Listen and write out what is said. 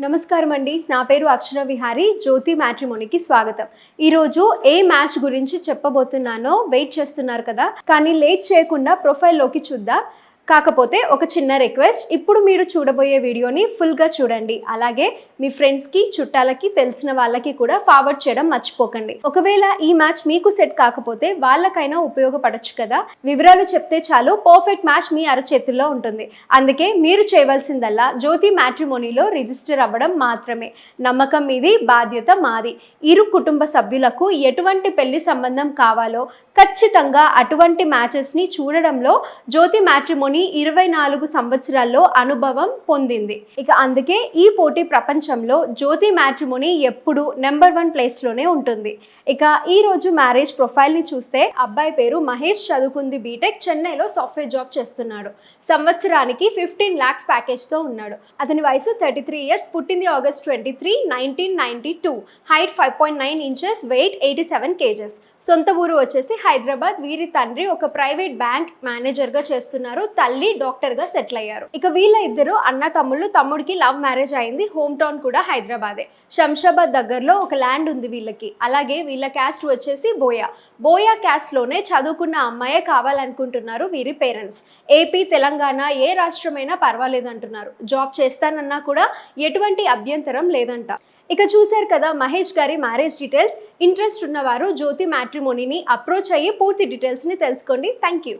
నమస్కారం అండి నా పేరు అక్షర విహారి. జ్యోతి మ్యాట్రిమోనికి స్వాగతం. ఈరోజు ఏ మ్యాచ్ గురించి చెప్పబోతున్నానో వెయిట్ చేస్తున్నారు కదా. కానీ లేట్ చేయకుండా ప్రొఫైల్లోకి చూద్దాం. కాకపోతే ఒక చిన్న రిక్వెస్ట్ ఇప్పుడు మీరు చూడబోయే వీడియోని ఫుల్గా చూడండి. అలాగే మీ ఫ్రెండ్స్కి చుట్టాలకి తెలిసిన వాళ్ళకి కూడా ఫార్వర్డ్ చేయడం మర్చిపోకండి. ఒకవేళ ఈ మ్యాచ్ మీకు సెట్ కాకపోతే వాళ్ళకైనా ఉపయోగపడచ్చు కదా? వివరాలు చెప్తే చాలు పర్ఫెక్ట్ మ్యాచ్ మీ అరచేతుల్లో ఉంటుంది. అందుకే మీరు చేయవలసిందల్లా జ్యోతి మ్యాట్రిమోనీలో రిజిస్టర్ అవ్వడం మాత్రమే. నమ్మకం మీది బాధ్యత మాది. ఇరు కుటుంబ సభ్యులకు ఎటువంటి పెళ్ళి సంబంధం కావాలో ఖచ్చితంగా అటువంటి మ్యాచెస్ని చూడడంలో జ్యోతి మ్యాట్రిమోనీ ఇరవై నాలుగు సంవత్సరాల్లో అనుభవం పొందింది. ఇక అందుకే ఈ పోటీ ప్రపంచంలో జ్యోతి మ్యాట్రిమోనీ ఎప్పుడు నెంబర్ వన్ ప్లేస్లోనే ఉంటుంది. ఇక ఈ రోజు మ్యారేజ్ ప్రొఫైల్ని చూస్తే అబ్బాయి పేరు మహేష్ చదువుకుంది బీటెక్ చెన్నైలో సాఫ్ట్వేర్ జాబ్ చేస్తున్నాడు. సంవత్సరానికి ఫిఫ్టీన్ ల్యాక్స్ ప్యాకేజ్తో ఉన్నాడు. అతని వయసు థర్టీ త్రీ ఇయర్స్ పుట్టింది August twenty three nineteen ninety two. Height five point nine inches weight eighty seven kgs. సొంత ఊరు వచ్చేసి హైదరాబాద్. వీరి తండ్రి ఒక ప్రైవేట్ బ్యాంక్ మేనేజర్గా చేస్తున్నారు తల్లి డాక్టర్గా సెటిల్ అయ్యారు. ఇక వీళ్ళ ఇద్దరు అన్న తమ్ముళ్ళు తమ్ముడికి లవ్ మ్యారేజ్ అయింది. హోమ్ టౌన్ కూడా హైదరాబాదే. శంషాబాద్ దగ్గరలో ఒక ల్యాండ్ ఉంది వీళ్ళకి. అలాగే వీళ్ళ క్యాస్ట్ వచ్చేసి బోయా. బోయా క్యాస్ట్లోనే చదువుకున్న అమ్మాయే కావాలనుకుంటున్నారు వీరి పేరెంట్స్. ఏపీ తెలంగాణ ఏ రాష్ట్రమైనా పర్వాలేదు అంటున్నారు. జాబ్ చేస్తానన్నా కూడా ఎటువంటి అభ్యంతరం లేదంట. ఇక చూశారు కదా మహేష్ గారి మ్యారేజ్ డీటెయిల్స్. ఇంట్రెస్ట్ ఉన్నవారు జ్యోతి మ్యాట్రిమోనీని అప్రోచ్ అయ్యి పూర్తి డీటెయిల్స్ని తెలుసుకోండి. Thank you